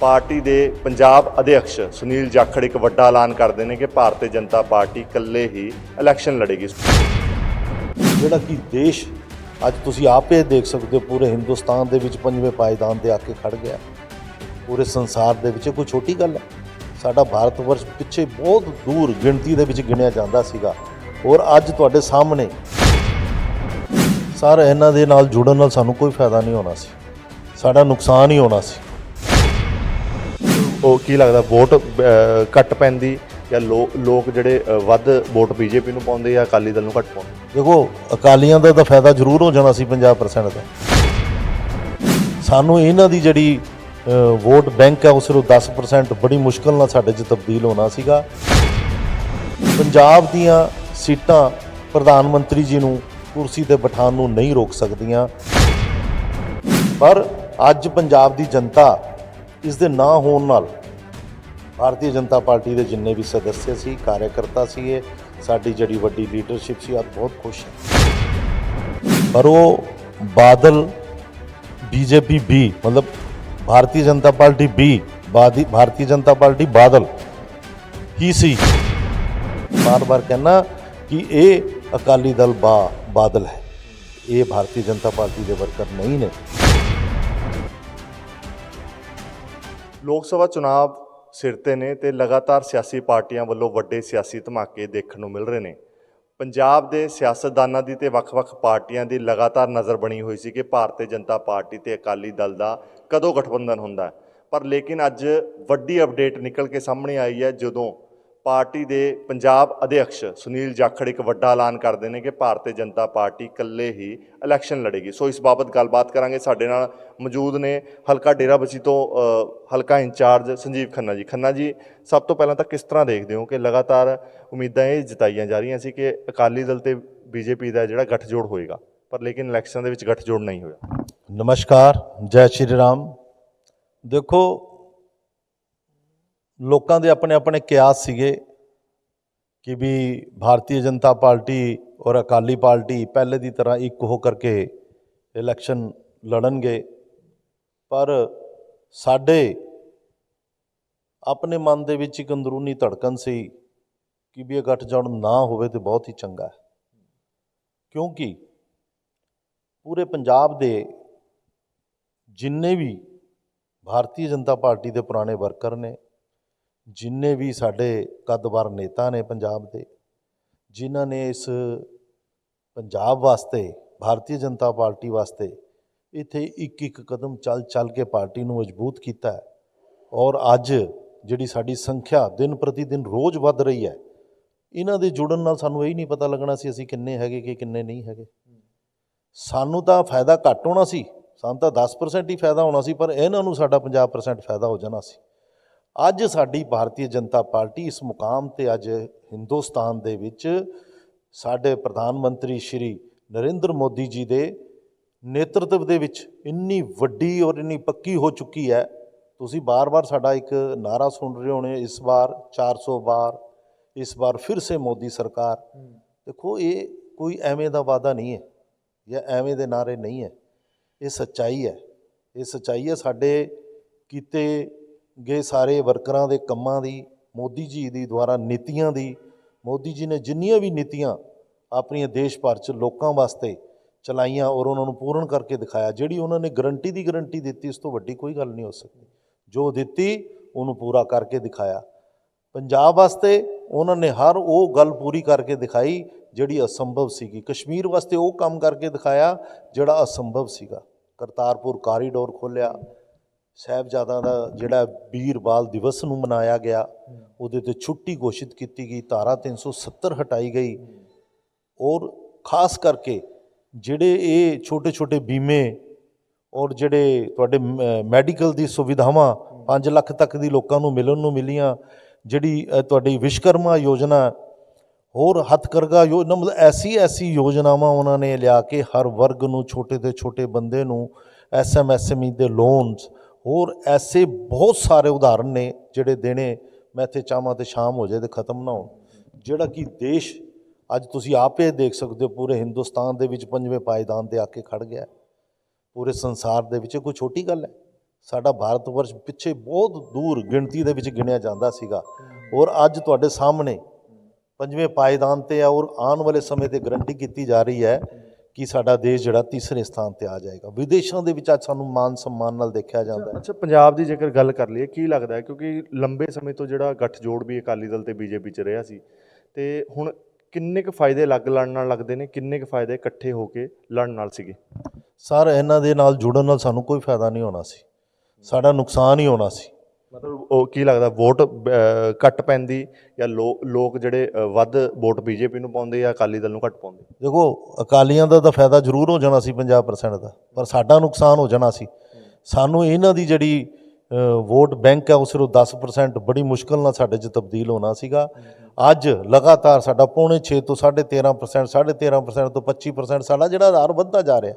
Party ਦੇ ਪੰਜਾਬ ਅਧਿਕਸ਼ ਸੁਨੀਲ ਜਾਖੜ ਇੱਕ ਵੱਡਾ ਐਲਾਨ ਕਰਦੇ ਨੇ ਕਿ ਭਾਰਤੀ ਜਨਤਾ ਪਾਰਟੀ ਇਕੱਲੇ ਹੀ ਇਲੈਕਸ਼ਨ ਲੜੇਗੀ। ਜਿਹੜਾ ਕਿ ਦੇਸ਼ ਅੱਜ ਤੁਸੀਂ ਆਪੇ ਦੇਖ ਸਕਦੇ ਹੋ, ਪੂਰੇ ਹਿੰਦੁਸਤਾਨ ਦੇ ਵਿੱਚ ਪੰਜਵੇਂ ਪਾਇਦਾਨ ਤੇ ਆ ਕੇ ਖੜ ਗਿਆ। ਪੂਰੇ ਸੰਸਾਰ ਦੇ ਵਿੱਚ ਕੋਈ ਛੋਟੀ ਗੱਲ ਹੈ। ਸਾਡਾ ਭਾਰਤ ਵਰਸ਼ ਪਿੱਛੇ ਬਹੁਤ ਦੂਰ ਗਿਣਤੀ ਦੇ ਵਿੱਚ ਗਿਣਿਆ ਜਾਂਦਾ ਸੀਗਾ। ਔਰ ਅੱਜ ਤੁਹਾਡੇ ਸਾਹਮਣੇ ਸਰ ਇਹਨਾਂ ਦੇ ਨਾਲ ਜੁੜਨ ਨਾਲ ਸਾਨੂੰ ਕੋਈ ਫਾਇਦਾ ਨਹੀਂ ਹੋਣਾ ਸੀ। ਸਾਡਾ ਨੁਕਸਾਨ ਹੀ ਹੋਣਾ ਸੀ। ਉਹ ਕੀ ਲੱਗਦਾ, ਵੋਟ ਘੱਟ ਪੈਂਦੀ ਜਾਂ ਲੋ- ਲੋਕ ਜਿਹੜੇ ਵੱਧ ਵੋਟ ਬੀਜੇਪੀ ਨੂੰ ਪਾਉਂਦੇ ਜਾਂ ਅਕਾਲੀ ਦਲ ਨੂੰ ਘੱਟ ਪਾਉਂਦੇ? ਦੇਖੋ, ਅਕਾਲੀਆਂ ਦਾ ਤਾਂ ਫਾਇਦਾ ਜ਼ਰੂਰ ਹੋ ਜਾਣਾ ਸੀ 50% ਦਾ। ਸਾਨੂੰ ਇਹਨਾਂ ਦੀ ਜਿਹੜੀ ਵੋਟ ਬੈਂਕ ਹੈ ਉਹ ਸਿਰਫ 10% ਬੜੀ ਮੁਸ਼ਕਲ ਨਾਲ ਸਾਡੇ 'ਚ ਤਬਦੀਲ ਹੋਣਾ ਸੀਗਾ। ਪੰਜਾਬ ਦੀਆਂ ਸੀਟਾਂ ਪ੍ਰਧਾਨ ਮੰਤਰੀ ਜੀ ਨੂੰ ਕੁਰਸੀ ਤੇ ਬਿਠਾਉਣ ਨੂੰ ਨਹੀਂ ਰੋਕ ਸਕਦੀਆਂ। ਪਰ ਅੱਜ ਪੰਜਾਬ ਦੀ ਜਨਤਾ ਇਸ ਦੇ ਨਾ ਹੋਣ ਨਾਲ ਭਾਰਤੀ ਜਨਤਾ ਪਾਰਟੀ ਦੇ ਜਿੰਨੇ ਵੀ ਸਦੱਸਿਆ ਸੀ ਕਾਰਜਕਰਤਾ ਸੀ ਇਹ, ਸਾਡੀ ਜਿਹੜੀ ਵੱਡੀ ਲੀਡਰਸ਼ਿਪ ਸੀ ਅੱਜ ਬਹੁਤ ਖੁਸ਼ ਹੈ। ਪਰ ਉਹ ਬਾਦਲ ਬੀਜੇਪੀ ਬੀ ਮਤਲਬ ਭਾਰਤੀ ਜਨਤਾ ਪਾਰਟੀ ਬੀ ਬਾਦੀ, ਭਾਰਤੀ ਜਨਤਾ ਪਾਰਟੀ ਬਾਦਲ, ਹੀ ਸੀ। ਬਾਰ-ਬਾਰ ਕਹਿਣਾ ਕਿ ਇਹ ਅਕਾਲੀ ਦਲ ਬਾ, ਬਾਦਲ ਹੈ। ਇਹ ਭਾਰਤੀ ਜਨਤਾ ਪਾਰਟੀ ਦੇ ਵਰਕਰ ਨਹੀਂ ਨੇ। ਲੋਕ ਸਭਾ ਚੁਣਾਵ ਸਿਰ ਤੇ ਨੇ ਤੇ ਲਗਾਤਾਰ ਸਿਆਸੀ ਪਾਰਟੀਆਂ ਵੱਲੋਂ ਵੱਡੇ ਸਿਆਸੀ ਧਮਾਕੇ ਦੇਖਣ ਨੂੰ ਮਿਲ ਰਹੇ ਨੇ। ਪੰਜਾਬ ਦੇ ਸਿਆਸਤਦਾਨਾਂ ਦੀ ਤੇ ਵੱਖ-ਵੱਖ ਪਾਰਟੀਆਂ ਦੀ ਲਗਾਤਾਰ ਨਜ਼ਰ ਬਣੀ ਹੋਈ ਸੀ ਕਿ ਭਾਰਤੀ ਜਨਤਾ ਪਾਰਟੀ ਤੇ ਅਕਾਲੀ ਦਲ ਦਾ ਕਦੋਂ ਗਠਬੰਧਨ ਹੁੰਦਾ ਪਰ ਲੇਕਿਨ ਅੱਜ ਵੱਡੀ ਅਪਡੇਟ ਨਿਕਲ ਕੇ ਸਾਹਮਣੇ ਆਈ ਹੈ ਜਦੋਂ ਪਾਰਟੀ ਦੇ ਪੰਜਾਬ ਅਧਿਕਸ਼ ਸੁਨੀਲ ਜਾਖੜ ਇੱਕ ਵੱਡਾ ਐਲਾਨ ਕਰਦੇ ਨੇ ਕਿ ਭਾਰਤੀ ਜਨਤਾ ਪਾਰਟੀ ਇਕੱਲੇ ਹੀ ਇਲੈਕਸ਼ਨ ਲੜੇਗੀ। ਸੋ ਇਸ ਬਾਬਤ ਗੱਲਬਾਤ ਕਰਾਂਗੇ। ਸਾਡੇ ਨਾਲ ਮੌਜੂਦ ਨੇ ਹਲਕਾ ਡੇਰਾਬੱਸੀ ਤੋਂ ਹਲਕਾ ਇੰਚਾਰਜ ਸੰਜੀਵ ਖੰਨਾ ਜੀ। ਖੰਨਾ ਜੀ, ਸਭ ਤੋਂ ਪਹਿਲਾਂ ਤਾਂ ਕਿਸ ਤਰ੍ਹਾਂ ਦੇਖਦੇ ਹੋ ਕਿ ਲਗਾਤਾਰ ਉਮੀਦਾਂ ਇਹ ਜਤਾਈਆਂ ਜਾ ਰਹੀਆਂ ਸੀ ਕਿ ਅਕਾਲੀ ਦਲ ਤੇ ਬੀਜੇਪੀ ਦਾ ਜਿਹੜਾ ਗੱਠਜੋੜ ਹੋਏਗਾ, ਪਰ ਲੇਕਿਨ ਇਲੈਕਸ਼ਨ ਦੇ ਵਿੱਚ ਗੱਠਜੋੜ ਨਹੀਂ ਹੋਇਆ। ਨਮਸਕਾਰ, ਜੈ ਸ਼੍ਰੀ ਰਾਮ। ਦੇਖੋ ਲੋਕਾਂ ਦੇ ਆਪਣੇ ਆਪਣੇ ਕਿਆਸ ਸੀਗੇ ਕਿ ਵੀ ਭਾਰਤੀ ਜਨਤਾ ਪਾਰਟੀ ਔਰ ਅਕਾਲੀ ਪਾਰਟੀ ਪਹਿਲੇ ਦੀ ਤਰ੍ਹਾਂ ਇੱਕ ਹੋ ਕਰਕੇ ਇਲੈਕਸ਼ਨ ਲੜਨਗੇ। ਪਰ ਸਾਡੇ ਆਪਣੇ ਮਨ ਦੇ ਵਿੱਚ ਇੱਕ ਅੰਦਰੂਨੀ ਧੜਕਣ ਸੀ ਕਿ ਵੀ ਇਹ ਗੱਠਜੋੜ ਨਾ ਹੋਵੇ ਤੇ ਬਹੁਤ ਹੀ ਚੰਗਾ ਹੈ। ਕਿਉਂਕਿ ਪੂਰੇ ਪੰਜਾਬ ਦੇ ਜਿੰਨੇ ਵੀ ਭਾਰਤੀ ਜਨਤਾ ਪਾਰਟੀ ਦੇ ਪੁਰਾਣੇ ਵਰਕਰ ਨੇ ਜਿੰਨੇ ਵੀ ਸਾਡੇ ਕੱਦਵਾਰ ਨੇਤਾ ਨੇ ਪੰਜਾਬ ਦੇ, ਜਿਨ੍ਹਾਂ ਨੇ ਇਸ ਪੰਜਾਬ ਵਾਸਤੇ, ਭਾਰਤੀ ਜਨਤਾ ਪਾਰਟੀ ਵਾਸਤੇ ਇੱਥੇ ਇੱਕ ਇੱਕ ਕਦਮ ਚੱਲ ਚੱਲ ਕੇ ਪਾਰਟੀ ਨੂੰ ਮਜ਼ਬੂਤ ਕੀਤਾ ਹੈ ਔਰ ਅੱਜ ਜਿਹੜੀ ਸਾਡੀ ਸੰਖਿਆ ਦਿਨ ਪ੍ਰਤੀ ਦਿਨ ਰੋਜ਼ ਵੱਧ ਰਹੀ ਹੈ, ਇਹਨਾਂ ਦੇ ਜੁੜਨ ਨਾਲ ਸਾਨੂੰ ਇਹ ਨਹੀਂ ਪਤਾ ਲੱਗਣਾ ਸੀ ਅਸੀਂ ਕਿੰਨੇ ਹੈਗੇ ਕਿ ਕਿੰਨੇ ਨਹੀਂ ਹੈਗੇ। ਸਾਨੂੰ ਤਾਂ ਫਾਇਦਾ ਘੱਟ ਹੋਣਾ ਸੀ, ਸਾਨੂੰ ਤਾਂ 10% ਹੀ ਫਾਇਦਾ ਹੋਣਾ ਸੀ, ਪਰ ਇਹਨਾਂ ਨੂੰ ਸਾਡਾ 50% ਫਾਇਦਾ ਹੋ ਜਾਣਾ ਸੀ। ਅੱਜ ਸਾਡੀ ਭਾਰਤੀ ਜਨਤਾ ਪਾਰਟੀ ਇਸ ਮੁਕਾਮ ਤੇ ਅੱਜ ਹਿੰਦੁਸਤਾਨ ਦੇ ਵਿੱਚ ਸਾਡੇ ਪ੍ਰਧਾਨ ਮੰਤਰੀ ਸ਼੍ਰੀ ਨਰਿੰਦਰ ਮੋਦੀ ਜੀ ਦੇ ਨੇਤਰਤਵ ਦੇ ਵਿੱਚ ਇੰਨੀ ਵੱਡੀ ਔਰ ਇੰਨੀ ਪੱਕੀ ਹੋ ਚੁੱਕੀ ਹੈ। ਤੁਸੀਂ ਬਾਰ-ਬਾਰ ਸਾਡਾ ਇੱਕ ਨਾਰਾ ਸੁਣ ਰਹੇ ਹੋਣੇ, ਇਸ ਵਾਰ 400 ਵਾਰ, ਇਸ ਵਾਰ ਫਿਰ ਸੇ ਮੋਦੀ ਸਰਕਾਰ। ਦੇਖੋ, ਇਹ ਕੋਈ ਐਵੇਂ ਦਾ ਵਾਅਦਾ ਨਹੀਂ ਹੈ ਜਾਂ ਐਵੇਂ ਦੇ ਨਾਰੇ ਨਹੀਂ ਹੈ। ਇਹ ਸੱਚਾਈ ਹੈ। ਇਹ ਸੱਚਾਈ ਹੈ, ਸਾਡੇ ਕੀਤੇ ਗਏ ਸਾਰੇ ਵਰਕਰਾਂ ਦੇ ਕੰਮਾਂ ਦੀ, ਮੋਦੀ ਜੀ ਦੀ ਦੁਆਰਾ ਨੀਤੀਆਂ ਦੀ, ਮੋਦੀ ਜੀ ਨੇ ਜਿੰਨੀਆਂ ਵੀ ਨੀਤੀਆਂ ਆਪਣੀਆਂ ਦੇਸ਼ ਭਰ ਚ ਲੋਕਾਂ ਵਾਸਤੇ ਚਲਾਈਆਂ ਔਰ ਉਹਨਾਂ ਨੂੰ ਪੂਰਨ ਕਰਕੇ ਦਿਖਾਇਆ, ਜਿਹੜੀ ਉਹਨਾਂ ਨੇ ਗਰੰਟੀ ਦੀ ਗਰੰਟੀ ਦਿੱਤੀ ਇਸ ਤੋਂ ਵੱਡੀ ਕੋਈ ਗੱਲ ਨਹੀਂ ਹੋ ਸਕਦੀ। ਜੋ ਦਿੱਤੀ, ਉਹਨੂੰ ਪੂਰਾ ਕਰਕੇ ਦਿਖਾਇਆ। ਪੰਜਾਬ ਵਾਸਤੇ ਉਹਨਾਂ ਨੇ ਹਰ ਉਹ ਗੱਲ ਪੂਰੀ ਕਰਕੇ ਦਿਖਾਈ, ਜਿਹੜੀ ਅਸੰਭਵ ਸੀਗੀ। ਕਸ਼ਮੀਰ ਵਾਸਤੇ ਉਹ ਕੰਮ ਕਰਕੇ ਦਿਖਾਇਆ, ਜਿਹੜਾ ਅਸੰਭਵ ਸੀਗਾ। ਕਰਤਾਰਪੁਰ ਕਾਰੀਡੋਰ ਖੋਲਿਆ ਸਾਹਿਬਜ਼ਾਦਾ ਦਾ ਜਿਹੜਾ ਵੀਰ ਬਾਲ ਦਿਵਸ ਨੂੰ ਮਨਾਇਆ ਗਿਆ, ਉਹਦੇ ਤੇ ਛੁੱਟੀ ਘੋਸ਼ਿਤ ਕੀਤੀ ਗਈ, ਧਾਰਾ 370 ਹਟਾਈ ਗਈ। ਔਰ ਖਾਸ ਕਰਕੇ ਜਿਹੜੇ ਇਹ ਛੋਟੇ ਛੋਟੇ ਬੀਮੇ ਔਰ ਜਿਹੜੇ ਤੁਹਾਡੇ ਮੈਡੀਕਲ ਦੀ ਸੁਵਿਧਾਵਾਂ 5 ਲੱਖ ਤੱਕ ਦੀ ਲੋਕਾਂ ਨੂੰ ਮਿਲਣ ਨੂੰ ਮਿਲੀਆਂ, ਜਿਹੜੀ ਤੁਹਾਡੀ ਵਿਸ਼ਕਰਮਾ ਯੋਜਨਾ, ਹੋਰ ਹੱਥਕਰਘਾ ਯੋਜਨਾ ਮਤਲਬ ਐਸੀ ਐਸੀ ਯੋਜਨਾਵਾਂ ਉਹਨਾਂ ਨੇ ਲਿਆ ਕੇ ਹਰ ਵਰਗ ਨੂੰ, ਛੋਟੇ ਤੋਂ ਛੋਟੇ ਬੰਦੇ ਨੂੰ ਐਸਐਮਐਸਐਮਈ ਦੇ ਲੋਨਸ ਹੋਰ ਐਸੇ ਬਹੁਤ ਸਾਰੇ ਉਦਾਹਰਨ ਨੇ ਜਿਹੜੇ ਦੇਣੇ ਮੈਂ ਇੱਥੇ ਚਾਹਾਂ ਤੇ ਸ਼ਾਮ ਹੋ ਜਾਏ ਤੇ ਖਤਮ ਨਾ ਹੋਣ। ਜਿਹੜਾ ਕਿ ਦੇਸ਼ ਅੱਜ ਤੁਸੀਂ ਆਪੇ ਦੇਖ ਸਕਦੇ ਹੋ, ਪੂਰੇ ਹਿੰਦੁਸਤਾਨ ਦੇ ਵਿੱਚ ਪੰਜਵੇਂ ਪਾਇਦਾਨ ਤੇ ਆ ਕੇ ਖੜ ਗਿਆ ਪੂਰੇ ਸੰਸਾਰ ਦੇ ਵਿੱਚ ਕੋਈ ਛੋਟੀ ਗੱਲ ਹੈ। ਸਾਡਾ ਭਾਰਤ ਵਰਸ਼ ਪਿੱਛੇ ਬਹੁਤ ਦੂਰ ਗਿਣਤੀ ਦੇ ਵਿੱਚ ਗਿਣਿਆ ਜਾਂਦਾ ਸੀਗਾ। ਔਰ ਅੱਜ ਤੁਹਾਡੇ ਸਾਹਮਣੇ ਪੰਜਵੇਂ ਪਾਇਦਾਨ ਤੇ ਹੈ ਔਰ ਆਉਣ ਵਾਲੇ ਸਮੇਂ ਤੇ ਗਰੰਟੀ ਕੀਤੀ ਜਾ ਰਹੀ ਹੈ ਕਿ ਸਾਡਾ ਦੇਸ਼ ਜਿਹੜਾ ਤੀਸਰੇ ਸਥਾਨ ਤੇ ਆ ਜਾਏਗਾ। ਵਿਦੇਸ਼ਾਂ ਦੇ ਵਿੱਚ ਅੱਜ ਸਾਨੂੰ ਮਾਨ ਸਨਮਾਨ ਨਾਲ ਦੇਖਿਆ ਜਾਂਦਾ ਹੈ। ਅੱਛਾ ਪੰਜਾਬ ਦੀ ਜੇਕਰ ਗੱਲ ਕਰ ਲਈਏ ਕੀ ਲੱਗਦਾ ਹੈ? ਕਿਉਂਕਿ ਲੰਬੇ ਸਮੇਂ ਤੋਂ ਜਿਹੜਾ ਗੱਠਜੋੜ ਵੀ ਅਕਾਲੀ ਦਲ ਤੇ ਬੀਜੇਪੀ 'ਚ ਰਿਹਾ ਸੀ ਤੇ ਹੁਣ ਕਿੰਨੇ ਕੁ ਫਾਇਦੇ ਲੱਗ ਲੜਨ ਨਾਲ ਲੱਗਦੇ ਨੇ? ਕਿੰਨੇ ਕੁ ਫਾਇਦੇ ਇਕੱਠੇ ਹੋ ਕੇ ਲੜਨ ਨਾਲ ਸੀਗੇ? ਸਰ ਇਹਨਾਂ ਦੇ ਨਾਲ ਜੁੜਨ ਨਾਲ ਸਾਨੂੰ ਕੋਈ ਫਾਇਦਾ ਨਹੀਂ ਹੋਣਾ ਸੀ। ਸਾਡਾ ਨੁਕਸਾਨ ਹੀ ਹੋਣਾ ਸੀ। ਮਤਲਬ ਉਹ ਕੀ ਲੱਗਦਾ ਵੋਟ ਘੱਟ ਪੈਂਦੀ ਜਾਂ ਲੋ- ਲੋਕ ਜਿਹੜੇ ਵੱਧ ਵੋਟ ਬੀਜੇਪੀ ਨੂੰ ਪਾਉਂਦੇ ਜਾਂ ਅਕਾਲੀ ਦਲ ਨੂੰ ਘੱਟ ਪਾਉਂਦੇ? ਦੇਖੋ, ਅਕਾਲੀਆਂ ਦਾ ਤਾਂ ਫਾਇਦਾ ਜ਼ਰੂਰ ਹੋ ਜਾਣਾ ਸੀ 50% ਦਾ, ਪਰ ਸਾਡਾ ਨੁਕਸਾਨ ਹੋ ਜਾਣਾ ਸੀ। ਸਾਨੂੰ ਇਹਨਾਂ ਦੀ ਜਿਹੜੀ ਵੋਟ ਬੈਂਕ ਹੈ ਉਹ ਸਿਰਫ 10% ਬੜੀ ਮੁਸ਼ਕਲ ਨਾਲ ਸਾਡੇ 'ਚ ਤਬਦੀਲ ਹੋਣਾ ਸੀਗਾ। ਅੱਜ ਲਗਾਤਾਰ ਸਾਡਾ ਪੌਣੇ 6 ਤੋਂ 13.5% 13.5% ਤੋਂ 25% ਸਾਡਾ ਜਿਹੜਾ ਆਧਾਰ ਵੱਧਦਾ ਜਾ ਰਿਹਾ।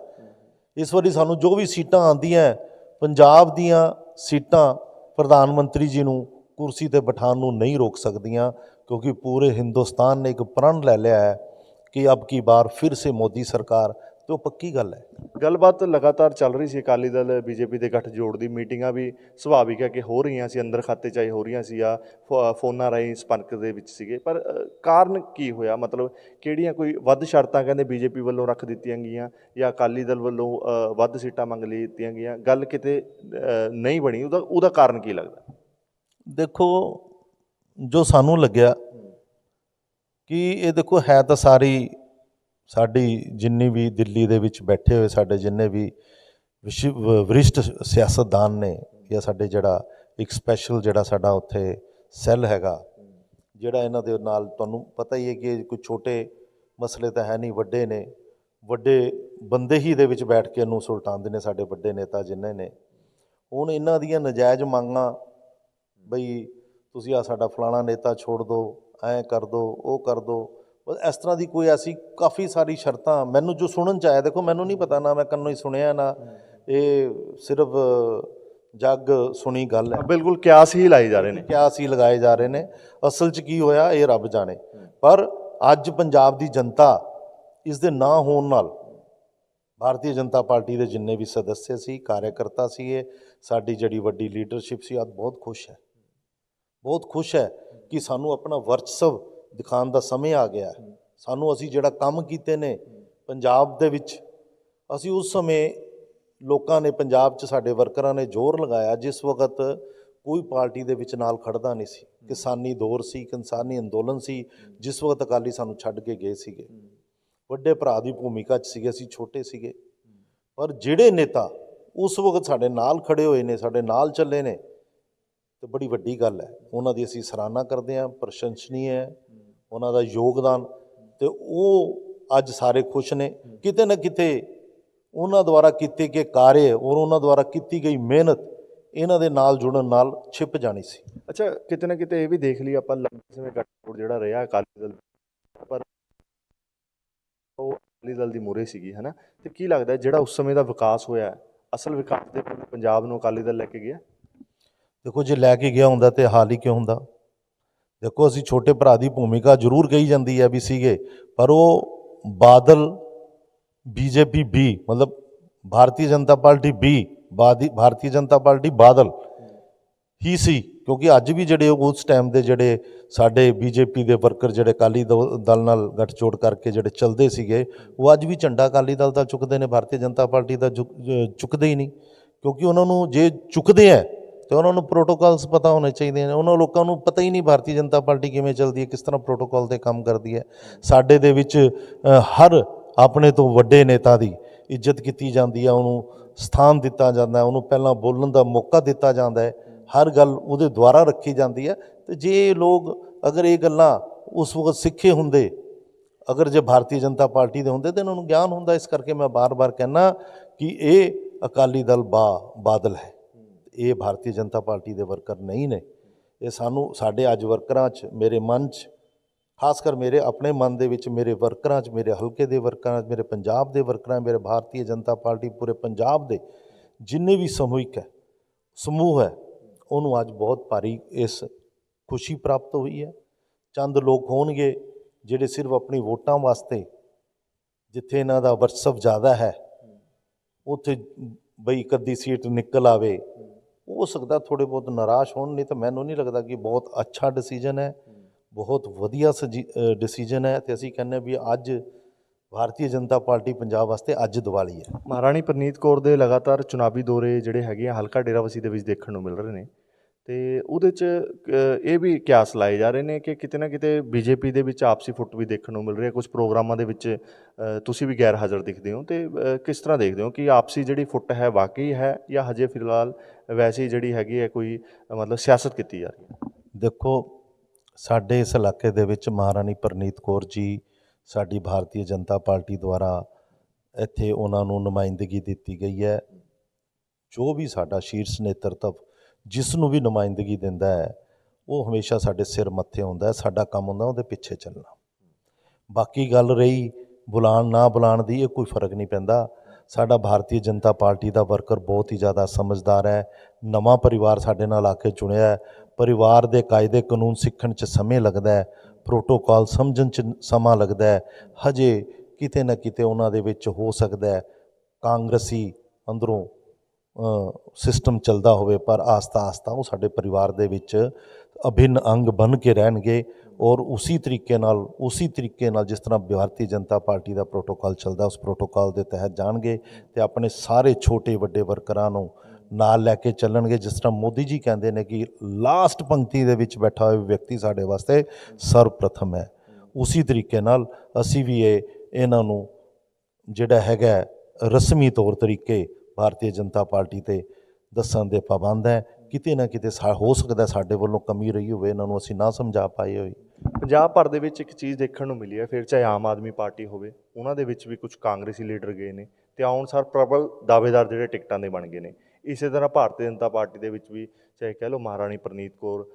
ਇਸ ਵਾਰੀ ਸਾਨੂੰ ਜੋ ਵੀ ਸੀਟਾਂ ਆਉਂਦੀਆਂ, ਪੰਜਾਬ ਦੀਆਂ ਸੀਟਾਂ ਪ੍ਰਧਾਨ ਮੰਤਰੀ ਜੀ ਨੂੰ ਕੁਰਸੀ ਤੇ ਬਿਠਾਉਣ ਨੂੰ ਨਹੀਂ ਰੋਕ ਸਕਦੀਆਂ, ਕਿਉਂਕਿ ਪੂਰੇ ਹਿੰਦੁਸਤਾਨ ਨੇ ਇੱਕ ਪ੍ਰਣ ਲੈ ਲਿਆ ਹੈ ਕਿ ਅਬ ਕੀ ਬਾਰ ਫਿਰ ਸੇ ਮੋਦੀ ਸਰਕਾਰ ਤੇ ਉਹ ਪੱਕੀ ਗੱਲ ਹੈ। ਗੱਲਬਾਤ ਲਗਾਤਾਰ ਚੱਲ ਰਹੀ ਸੀ। ਅਕਾਲੀ ਦਲ ਬੀਜੇਪੀ ਦੇ ਗੱਠਜੋੜ ਦੀ ਮੀਟਿੰਗਾਂ ਵੀ ਸੁਭਾਵਿਕ ਹੈ ਕਿ ਹੋ ਰਹੀਆਂ ਸੀ। ਅੰਦਰ ਖਾਤੇ ਚਾਹੀ ਹੋ ਰਹੀਆਂ ਸੀ। ਆ ਫੋਨਾਂ ਰਾਹੀਂ ਸੰਪਰਕ ਦੇ ਵਿੱਚ ਸੀਗੇ। ਪਰ ਕਾਰਨ ਕੀ ਹੋਇਆ? ਮਤਲਬ ਕਿਹੜੀਆਂ ਕੋਈ ਵੱਧ ਸ਼ਰਤਾਂ ਕਹਿੰਦੇ ਬੀਜੇਪੀ ਵੱਲੋਂ ਰੱਖ ਦਿੱਤੀਆਂ ਗਈਆਂ ਜਾਂ ਅਕਾਲੀ ਦਲ ਵੱਲੋਂ ਵੱਧ ਸੀਟਾਂ ਮੰਗ ਲਈ ਦਿੱਤੀਆਂ ਗਈਆਂ? ਗੱਲ ਕਿਤੇ ਨਹੀਂ ਬਣੀ। ਉਹਦਾ ਉਹਦਾ ਕਾਰਨ ਕੀ ਲੱਗਦਾ? ਦੇਖੋ ਜੋ ਸਾਨੂੰ ਲੱਗਿਆ ਕਿ ਇਹ ਦੇਖੋ ਹੈ ਤਾਂ ਸਾਰੀ ਸਾਡੀ ਜਿੰਨੀ ਵੀ ਦਿੱਲੀ ਦੇ ਵਿੱਚ ਬੈਠੇ ਹੋਏ, ਸਾਡੇ ਜਿੰਨੇ ਵੀ ਵਿਸ਼ਵ, ਵਰਿਸ਼ਟ ਸਿਆਸਤਦਾਨ ਨੇ ਜਾਂ ਸਾਡੇ ਜਿਹੜਾ ਇੱਕ ਸਪੈਸ਼ਲ ਜਿਹੜਾ ਸਾਡਾ ਉੱਥੇ ਸੈੱਲ ਹੈਗਾ, ਜਿਹੜਾ ਇਹਨਾਂ ਦੇ ਨਾਲ ਤੁਹਾਨੂੰ ਪਤਾ ਹੀ ਹੈ ਕਿ ਕੋਈ ਛੋਟੇ ਮਸਲੇ ਤਾਂ ਹੈ ਨਹੀਂ, ਵੱਡੇ ਨੇ। ਵੱਡੇ ਬੰਦੇ ਹੀ ਦੇ ਵਿੱਚ ਬੈਠ ਕੇ ਇਹਨੂੰ ਸੁਲਟਾਉਂਦੇ ਨੇ, ਸਾਡੇ ਵੱਡੇ ਨੇਤਾ ਜਿੰਨੇ ਨੇ। ਹੁਣ ਇਹਨਾਂ ਦੀਆਂ ਨਜਾਇਜ਼ ਮੰਗਾਂ, ਬਈ ਤੁਸੀਂ ਆ ਸਾਡਾ ਫਲਾਣਾ ਨੇਤਾ ਛੋੜ ਦਿਓ ਐਂ ਕਰ ਦਿਓ ਉਹ ਕਰ ਦਿਓ ਇਸ ਤਰ੍ਹਾਂ ਦੀ ਕੋਈ ਐਸੀ ਕਾਫੀ ਸਾਰੀ ਸ਼ਰਤਾਂ ਮੈਨੂੰ ਜੋ ਸੁਣਨ ਚ ਆਇਆ ਦੇਖੋ ਮੈਨੂੰ ਨਹੀਂ ਪਤਾ ਨਾ ਮੈਂ ਕੰਨੋਂ ਹੀ ਸੁਣਿਆ ਨਾ ਇਹ ਸਿਰਫ ਜੱਗ ਸੁਣੀ ਗੱਲ ਹੈ। ਬਿਲਕੁਲ ਕਿਆਸ ਹੀ ਲਾਏ ਜਾ ਰਹੇ ਨੇ। ਕਿਆ ਸੀ ਲਗਾਏ ਜਾ ਰਹੇ ਨੇ। ਅਸਲ 'ਚ ਕੀ ਹੋਇਆ ਇਹ ਰੱਬ ਜਾਣੇ। ਪਰ ਅੱਜ ਪੰਜਾਬ ਦੀ ਜਨਤਾ ਇਸ ਦੇ ਨਾ ਹੋਣ ਨਾਲ ਭਾਰਤੀ ਜਨਤਾ ਪਾਰਟੀ ਦੇ ਜਿੰਨੇ ਵੀ ਸਦੱਸਿਆ ਸੀ ਕਾਰਜਕਰਤਾ ਸੀ ਇਹ ਸਾਡੀ ਜਿਹੜੀ ਵੱਡੀ ਲੀਡਰਸ਼ਿਪ ਸੀ ਅੱਜ ਬਹੁਤ ਖੁਸ਼ ਹੈ। ਬਹੁਤ ਖੁਸ਼ ਹੈ ਕਿ ਸਾਨੂੰ ਆਪਣਾ ਵਰਚਸਵ ਦਿਖਾਉਣ ਦਾ ਸਮੇਂ ਆ ਗਿਆ। ਹੈ ਸਾਨੂੰ ਅਸੀਂ ਜਿਹੜਾ ਕੰਮ ਕੀਤੇ ਨੇ ਪੰਜਾਬ ਦੇ ਵਿੱਚ, ਅਸੀਂ ਉਸ ਸਮੇਂ ਲੋਕਾਂ ਨੇ ਪੰਜਾਬ 'ਚ ਸਾਡੇ ਵਰਕਰਾਂ ਨੇ ਜ਼ੋਰ ਲਗਾਇਆ, ਜਿਸ ਵਕਤ ਕੋਈ ਪਾਰਟੀ ਦੇ ਵਿੱਚ ਨਾਲ ਖੜਦਾ ਨਹੀਂ ਸੀ। ਕਿਸਾਨੀ ਦੌਰ ਸੀ, ਕਿਸਾਨੀ ਅੰਦੋਲਨ ਸੀ, ਜਿਸ ਵਕਤ ਅਕਾਲੀ ਸਾਨੂੰ ਛੱਡ ਕੇ ਗਏ ਸੀਗੇ। ਵੱਡੇ ਭਰਾ ਦੀ ਭੂਮਿਕਾ 'ਚ ਸੀਗੇ, ਅਸੀਂ ਛੋਟੇ ਸੀਗੇ। ਪਰ ਜਿਹੜੇ ਨੇਤਾ ਉਸ ਵਕਤ ਸਾਡੇ ਨਾਲ ਖੜੇ ਹੋਏ ਨੇ, ਸਾਡੇ ਨਾਲ ਚੱਲੇ ਨੇ, ਤੇ ਬੜੀ ਵੱਡੀ ਗੱਲ ਹੈ। ਉਹਨਾਂ ਦੀ ਅਸੀਂ ਸਰਾਹਨਾ ਕਰਦੇ ਹਾਂ ਪ੍ਰਸ਼ੰਸਨੀय ਹੈ। ਉਹਨਾਂ ਦਾ ਯੋਗਦਾਨ ਤੇ ਉਹ ਅੱਜ ਸਾਰੇ ਖੁਸ਼ ਨੇ। ਕਿਤੇ ਨਾ ਕਿਤੇ ਉਹਨਾਂ ਦੁਆਰਾ ਕੀਤੇ ਗਏ ਕਾਰਜ ਔਰ ਉਹਨਾਂ ਦੁਆਰਾ ਕੀਤੀ ਗਈ ਮਿਹਨਤ ਇਹਨਾਂ ਦੇ ਨਾਲ ਜੁੜਨ ਨਾਲ ਛਿਪ ਜਾਣੀ ਸੀ। ਅੱਛਾ ਕਿਤੇ ਨਾ ਕਿਤੇ ਇਹ ਵੀ ਦੇਖ ਲਈ ਆਪਾਂ ਲੰਬੇ ਸਮੇਂ ਗੱਠਜੋੜ ਜਿਹੜਾ ਰਿਹਾ ਅਕਾਲੀ ਦਲ ਪਰ ਉਹ ਅਕਾਲੀ ਦਲ ਦੀ ਮੂਹਰੇ ਸੀਗੀ ਹਨਾ? ਤੇ ਕੀ ਲੱਗਦਾ ਜਿਹੜਾ ਉਸ ਸਮੇਂ ਦਾ ਵਿਕਾਸ ਹੋਇਆ ਅਸਲ ਵਿਕਾਸ ਦੇ ਪੰਜਾਬ ਨੂੰ ਅਕਾਲੀ ਦਲ ਲੈ ਕੇ ਗਿਆ? ਦੇਖੋ ਜੇ ਲੈ ਕੇ ਗਿਆ ਹੁੰਦਾ ਤੇ ਹਾਲ ਹੀ ਕਿਉਂ ਹੁੰਦਾ? ਦੇਖੋ, ਅਸੀਂ ਛੋਟੇ ਭਰਾ ਦੀ ਭੂਮਿਕਾ ਜ਼ਰੂਰ ਕਹੀ ਜਾਂਦੀ ਹੈ ਵੀ ਸੀਗੇ, ਪਰ ਉਹ ਬਾਦਲ ਬੀਜੇਪੀ ਬੀ ਮਤਲਬ ਭਾਰਤੀ ਜਨਤਾ ਪਾਰਟੀ ਬੀ ਬਾਦੀ, ਭਾਰਤੀ ਜਨਤਾ ਪਾਰਟੀ ਬਾਦਲ ਹੀ ਸੀ, ਕਿਉਂਕਿ ਅੱਜ ਵੀ ਜਿਹੜੇ ਉਸ ਟਾਈਮ ਦੇ ਜਿਹੜੇ ਸਾਡੇ ਬੀਜੇਪੀ ਦੇ ਵਰਕਰ ਜਿਹੜੇ ਅਕਾਲੀ ਦਲ ਦਲ ਨਾਲ ਗੱਠਜੋੜ ਕਰਕੇ ਜਿਹੜੇ ਚੱਲਦੇ ਸੀਗੇ, ਉਹ ਅੱਜ ਵੀ ਝੰਡਾ ਅਕਾਲੀ ਦਲ ਦਾ ਚੁੱਕਦੇ ਨੇ, ਭਾਰਤੀ ਜਨਤਾ ਪਾਰਟੀ ਦਾ ਚੁੱਕ- ਚੁੱਕਦੇ ਹੀ ਨਹੀਂ, ਕਿਉਂਕਿ ਉਹਨਾਂ ਨੂੰ ਜੇ ਚੁੱਕਦੇ ਆ ਤੇ ਉਹਨਾਂ ਨੂੰ ਪ੍ਰੋਟੋਕਾਲਸ ਪਤਾ ਹੋਣੇ ਚਾਹੀਦੇ ਨੇ। ਉਹਨਾਂ ਲੋਕਾਂ ਨੂੰ ਪਤਾ ਹੀ ਨਹੀਂ ਭਾਰਤੀ ਜਨਤਾ ਪਾਰਟੀ ਕਿਵੇਂ ਚੱਲਦੀ ਹੈ, ਕਿਸ ਤਰ੍ਹਾਂ ਪ੍ਰੋਟੋਕਾਲ ਤੇ ਕੰਮ ਕਰਦੀ ਹੈ। ਸਾਡੇ ਦੇ ਵਿੱਚ ਹਰ ਆਪਣੇ ਤੋਂ ਵੱਡੇ ਨੇਤਾ ਦੀ ਇੱਜ਼ਤ ਕੀਤੀ ਜਾਂਦੀ ਹੈ, ਉਹਨੂੰ ਸਥਾਨ ਦਿੱਤਾ ਜਾਂਦਾ ਹੈ, ਉਹਨੂੰ ਪਹਿਲਾਂ ਬੋਲਣ ਦਾ ਮੌਕਾ ਦਿੱਤਾ ਜਾਂਦਾ ਹੈ। ਹਰ ਗੱਲ ਉਹਦੇ ਦੁਆਰਾ ਰੱਖੀ ਜਾਂਦੀ ਹੈ। ਤੇ ਜੇ ਲੋਕ ਅਗਰ ਇਹ ਗੱਲਾਂ ਉਸ ਵਕਤ ਸਿੱਖੇ ਹੁੰਦੇ, ਅਗਰ ਜੇ ਭਾਰਤੀ ਜਨਤਾ ਪਾਰਟੀ ਦੇ ਹੁੰਦੇ, ਤਾਂ ਇਹਨਾਂ ਨੂੰ ਗਿਆਨ ਹੁੰਦਾ। ਇਸ ਕਰਕੇ ਮੈਂ ਬਾਰ-ਬਾਰ ਕਹਿਣਾ ਕਿ ਇਹ ਅਕਾਲੀ ਦਲ ਬਾ, ਬਾਦਲ ਹੈ। ਇਹ ਭਾਰਤੀ ਜਨਤਾ ਪਾਰਟੀ ਦੇ ਵਰਕਰ ਨਹੀਂ ਨੇ। ਇਹ ਸਾਨੂੰ, ਸਾਡੇ ਅੱਜ ਵਰਕਰਾਂ 'ਚ, ਮੇਰੇ ਮਨ 'ਚ, ਖਾਸ ਕਰ ਮੇਰੇ ਆਪਣੇ ਮਨ ਦੇ ਵਿੱਚ ਮੇਰੇ ਵਰਕਰਾਂ 'ਚ, ਮੇਰੇ ਹਲਕੇ ਦੇ ਵਰਕਰਾਂ 'ਚ, ਮੇਰੇ ਪੰਜਾਬ ਦੇ ਵਰਕਰਾਂ ਮੇਰੇ ਭਾਰਤੀ ਜਨਤਾ ਪਾਰਟੀ ਪੂਰੇ ਪੰਜਾਬ ਦੇ ਜਿੰਨੇ ਵੀ ਸਮੂਹਿਕ ਹੈ, ਸਮੂਹ ਹੈ, ਉਹਨੂੰ ਅੱਜ ਬਹੁਤ ਭਾਰੀ ਇਸ ਖੁਸ਼ੀ ਪ੍ਰਾਪਤ ਹੋਈ ਹੈ। ਚੰਦ ਲੋਕ ਹੋਣਗੇ ਜਿਹੜੇ ਸਿਰਫ ਆਪਣੀ ਵੋਟਾਂ ਵਾਸਤੇ ਜਿੱਥੇ ਇਹਨਾਂ ਦਾ ਵਰਚਸਵ ਜ਼ਿਆਦਾ ਹੈ, ਉੱਥੇ ਬਈ ਇੱਕ ਅੱਧੀ ਸੀਟ ਨਿਕਲ ਆਵੇ ਹੋ ਸਕਦਾ ਥੋੜੇ ਬਹੁਤ ਨਿਰਾਸ਼ ਹੋਣ ਨਹੀਂ ਤਾਂ ਮੈਨੂੰ ਨਹੀਂ ਲੱਗਦਾ ਕਿ ਬਹੁਤ ਅੱਛਾ ਡਿਸੀਜਨ ਹੈ ਬਹੁਤ ਵਧੀਆ ਡਿਸੀਜਨ ਹੈ ਤੇ ਅਸੀਂ ਕਹਿੰਦੇ ਵੀ ਅੱਜ ਭਾਰਤੀ ਜਨਤਾ ਪਾਰਟੀ ਪੰਜਾਬ ਵਾਸਤੇ ਅੱਜ ਦੀਵਾਲੀ ਹੈ। ਮਹਾਰਾਣੀ ਪ੍ਰਨੀਤ ਕੌਰ ਦੇ ਲਗਾਤਾਰ ਚੁਣਾਵੀ ਦੌਰੇ ਜਿਹੜੇ ਹੈਗੇ ਆ ਹਲਕਾ ਡੇਰਾਬੱਸੀ ਦੇ ਵਿੱਚ ਦੇਖਣ ਨੂੰ ਮਿਲ ਰਹੇ ਨੇ। ਤੇ ਉਹਦੇ 'ਚ ਇਹ ਵੀ ਕਿਆਸ ਲਾਏ ਜਾ ਰਹੇ ਨੇ ਕਿ ਕਿਤੇ ਨਾ ਕਿਤੇ ਬੀਜੇਪੀ ਦੇ ਵਿੱਚ ਆਪਸੀ ਫੁੱਟ ਵੀ ਦੇਖਣ ਨੂੰ ਮਿਲ ਰਹੀ ਹੈ ਕੁਝ ਪ੍ਰੋਗਰਾਮਾਂ ਦੇ ਵਿੱਚ ਤੁਸੀਂ ਵੀ ਗੈਰ ਹਾਜ਼ਰ ਦਿਖਦੇ ਹੋ ਤੇ ਕਿਸ ਤਰ੍ਹਾਂ ਦੇਖਦੇ ਹੋ ਕਿ ਆਪਸੀ ਜਿਹੜੀ ਫੁੱਟ ਹੈ ਵਾਕਈ ਹੈ ਜਾਂ ਹਜੇ ਫਿਲਹਾਲ ਵੈਸੇ ਜਿਹੜੀ ਹੈਗੀ ਹੈ ਕੋਈ, ਮਤਲਬ ਸਿਆਸਤ ਕੀਤੀ ਜਾ ਰਹੀ ਹੈ? ਦੇਖੋ, ਸਾਡੇ ਇਸ ਇਲਾਕੇ ਦੇ ਵਿੱਚ ਮਹਾਰਾਣੀ ਪ੍ਰਨੀਤ ਕੌਰ ਜੀ ਸਾਡੀ ਭਾਰਤੀ ਜਨਤਾ ਪਾਰਟੀ ਦੁਆਰਾ ਇੱਥੇ ਉਹਨਾਂ ਨੂੰ ਨੁਮਾਇੰਦਗੀ ਦਿੱਤੀ ਗਈ ਹੈ। ਜੋ ਵੀ ਸਾਡਾ ਸ਼ੀਰਸ਼ ਨੇਤਰਤਵ ਜਿਸ ਨੂੰ ਵੀ ਨੁਮਾਇੰਦਗੀ ਦਿੰਦਾ ਹੈ, ਉਹ ਹਮੇਸ਼ਾ ਸਾਡੇ ਸਿਰ ਮੱਥੇ ਹੁੰਦਾ ਹੈ, ਸਾਡਾ ਕੰਮ ਹੁੰਦਾ ਉਹਦੇ ਪਿੱਛੇ ਚੱਲਣਾ। ਬਾਕੀ ਗੱਲ ਰਹੀ, ਬੁਲਾਣ ਨਾ ਬੁਲਾਣ ਦੀ ਇਹ ਕੋਈ ਫ਼ਰਕ ਨਹੀਂ ਪੈਂਦਾ। ਸਾਡਾ ਭਾਰਤੀ ਜਨਤਾ ਪਾਰਟੀ ਦਾ ਵਰਕਰ ਬਹੁਤ ਹੀ ਜ਼ਿਆਦਾ ਸਮਝਦਾਰ ਹੈ, ਨਵਾਂ ਪਰਿਵਾਰ ਸਾਡੇ ਨਾਲ ਆ ਕੇ ਚੁਣਿਆ ਹੈ। ਪਰਿਵਾਰ ਦੇ ਕਾਇਦੇ ਕਾਨੂੰਨ ਸਿੱਖਣ 'ਚ ਸਮੇਂ ਲੱਗਦਾ ਹੈ, ਪ੍ਰੋਟੋਕਾਲ ਸਮਝਣ 'ਚ ਸਮਾਂ ਲੱਗਦਾ ਹੈ, ਹਜੇ ਕਿਤੇ ਨਾ ਕਿਤੇ ਉਹਨਾਂ ਦੇ ਵਿੱਚ ਹੋ ਸਕਦਾ ਹੈ, ਕਾਂਗਰਸੀ ਅੰਦਰੋਂ ਸਿਸਟਮ ਚੱਲਦਾ ਹੋਵੇ, ਪਰ ਆਸਤਾ ਆਸਤਾ ਉਹ ਸਾਡੇ ਪਰਿਵਾਰ ਦੇ ਵਿੱਚ ਅਭਿੰਨ ਅੰਗ ਬਣ ਕੇ ਰਹਿਣਗੇ ਔਰ ਉਸੇ ਤਰੀਕੇ ਨਾਲ, ਉਸੇ ਤਰੀਕੇ ਨਾਲ ਜਿਸ ਤਰ੍ਹਾਂ ਭਾਰਤੀ ਜਨਤਾ ਪਾਰਟੀ ਦਾ ਪ੍ਰੋਟੋਕਾਲ ਚੱਲਦਾ, ਉਸ ਪ੍ਰੋਟੋਕਾਲ ਦੇ ਤਹਿਤ ਜਾਣਗੇ ਤੇ ਆਪਣੇ ਸਾਰੇ ਛੋਟੇ ਵੱਡੇ ਵਰਕਰਾਂ ਨੂੰ ਨਾਲ ਲੈ ਕੇ ਚੱਲਣਗੇ। ਜਿਸ ਤਰ੍ਹਾਂ ਮੋਦੀ ਜੀ ਕਹਿੰਦੇ ਨੇ ਕਿ ਲਾਸਟ ਪੰਕਤੀ ਦੇ ਵਿੱਚ ਬੈਠਾ ਹੋਇਆ ਵਿਅਕਤੀ ਸਾਡੇ ਵਾਸਤੇ ਸਰਵਪ੍ਰਥਮ ਹੈ। ਉਸੇ ਤਰੀਕੇ ਨਾਲ ਅਸੀਂ ਵੀ ਇਹ, ਇਹਨਾਂ ਨੂੰ ਜਿਹੜਾ ਹੈਗਾ ਰਸਮੀ ਤੌਰ ਤਰੀਕੇ ਭਾਰਤੀ ਜਨਤਾ ਪਾਰਟੀ ਤੇ ਦੱਸਣ ਦੇ ਪਾਬੰਦ ਹੈ। ਕਿਤੇ ਨਾ ਕਿਤੇ ਸਾ- ਹੋ ਸਕਦਾ ਸਾਡੇ ਵੱਲੋਂ ਕਮੀ ਰਹੀ ਹੋਵੇ, ਇਹਨਾਂ ਨੂੰ ਅਸੀਂ ਨਾ ਸਮਝਾ ਪਾਏ ਹੋਈ ਪੰਜਾਬ ਭਰ ਦੇ ਵਿੱਚ ਇੱਕ ਚੀਜ਼ ਦੇਖਣ ਨੂੰ ਮਿਲੀ ਹੈ, ਫਿਰ ਚਾਹੇ ਆਮ ਆਦਮੀ ਪਾਰਟੀ ਹੋਵੇ, ਉਹਨਾਂ ਦੇ ਵਿੱਚ ਵੀ ਕੁਝ ਕਾਂਗਰਸੀ ਲੀਡਰ ਗਏ ਨੇ ਤੇ ਆਉਣ ਸਾਰ ਪ੍ਰਬਲ ਦਾਅਵੇਦਾਰ ਜਿਹੜੇ ਟਿਕਟਾਂ ਦੇ ਬਣ ਗਏ ਨੇ। ਇਸੇ ਤਰ੍ਹਾਂ ਭਾਰਤੀ ਜਨਤਾ ਪਾਰਟੀ ਦੇ ਵਿੱਚ ਵੀ ਚਾਹੇ ਕਹਿ ਲਓ ਮਹਾਰਾਣੀ ਪ੍ਰਨੀਤ ਕੌਰ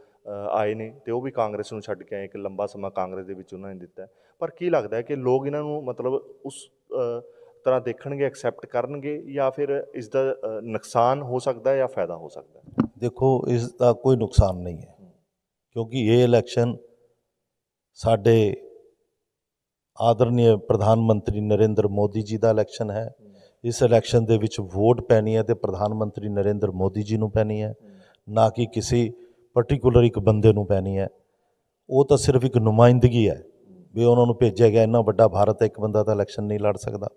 ਆਏ ਨੇ ਤੇ ਉਹ ਵੀ ਕਾਂਗਰਸ ਨੂੰ ਛੱਡ ਕੇ ਆਏ, ਇੱਕ ਲੰਬਾ ਸਮਾਂ ਕਾਂਗਰਸ ਦੇ ਵਿੱਚ ਉਹਨਾਂ ਨੇ ਦਿੱਤਾ। ਪਰ ਕੀ ਲੱਗਦਾ ਹੈ ਕਿ ਲੋਕ ਇਹਨਾਂ ਨੂੰ ਮਤਲਬ ਉਸ ਤਰ੍ਹਾਂ ਦੇਖਣਗੇ ਐਕਸੈਪਟ ਕਰਨਗੇ ਜਾਂ ਫਿਰ ਇਸ ਦਾ ਨੁਕਸਾਨ ਹੋ ਸਕਦਾ ਹੈ ਜਾਂ ਫਾਇਦਾ ਹੋ ਸਕਦਾ? ਹੈ ਦੇਖੋ ਇਸ ਦਾ ਕੋਈ ਨੁਕਸਾਨ ਨਹੀਂ ਹੈ। ਕਿਉਂਕਿ ਇਹ ਇਲੈਕਸ਼ਨ ਸਾਡੇ ਆਦਰਨੀय ਪ੍ਰਧਾਨ ਮੰਤਰੀ ਨਰਿੰਦਰ ਮੋਦੀ ਜੀ ਦਾ ਇਲੈਕਸ਼ਨ ਹੈ। ਇਸ ਇਲੈਕਸ਼ਨ ਦੇ ਵਿੱਚ ਵੋਟ ਪੈਣੀ ਹੈ ਤੇ ਪ੍ਰਧਾਨ ਮੰਤਰੀ ਨਰਿੰਦਰ ਮੋਦੀ ਜੀ ਨੂੰ ਪੈਣੀ ਹੈ। ਨਾ ਕਿ ਕਿਸੇ ਪਾਰਟਿਕੂਲਰ ਇੱਕ ਬੰਦੇ ਨੂੰ ਪੈਣੀ ਹੈ। ਉਹ ਤਾਂ ਸਿਰਫ ਇੱਕ ਨੁਮਾਇੰਦਗੀ ਹੈ ਵੀ ਉਹਨਾਂ ਨੂੰ ਭੇਜਿਆ ਗਿਆ, ਇੰਨਾ ਵੱਡਾ ਭਾਰਤ ਹੈ, ਇੱਕ ਬੰਦਾ ਤਾਂ ਇਲੈਕਸ਼ਨ ਨਹੀਂ ਲੜ ਸਕਦਾ।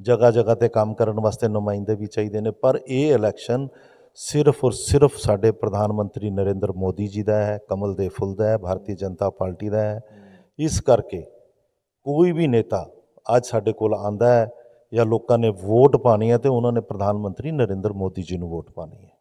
ਜਗ੍ਹਾ ਜਗ੍ਹਾ ਤੇ ਕੰਮ ਕਰਨ ਵਾਸਤੇ ਨੁਮਾਇੰਦੇ ਵੀ ਚਾਹੀਦੇ ਨੇ। ਪਰ ਇਹ ਇਲੈਕਸ਼ਨ ਸਿਰਫ ਔਰ ਸਿਰਫ ਸਾਡੇ ਪ੍ਰਧਾਨ ਮੰਤਰੀ ਨਰਿੰਦਰ ਮੋਦੀ ਜੀ ਦਾ ਹੈ, ਕਮਲ ਦੇ ਫੁੱਲ ਦਾ ਹੈ, ਭਾਰਤੀ ਜਨਤਾ ਪਾਰਟੀ ਦਾ ਹੈ। ਇਸ ਕਰਕੇ ਕੋਈ ਵੀ ਨੇਤਾ ਅੱਜ ਸਾਡੇ ਕੋਲ ਆਂਦਾ ਹੈ ਜਾਂ ਲੋਕਾਂ ਨੇ ਵੋਟ ਪਾਣੀ ਹੈ ਤੇ ਉਹਨਾਂ ਨੇ ਪ੍ਰਧਾਨ ਮੰਤਰੀ ਨਰਿੰਦਰ ਮੋਦੀ ਜੀ ਨੂੰ ਵੋਟ ਪਾਣੀ ਹੈ।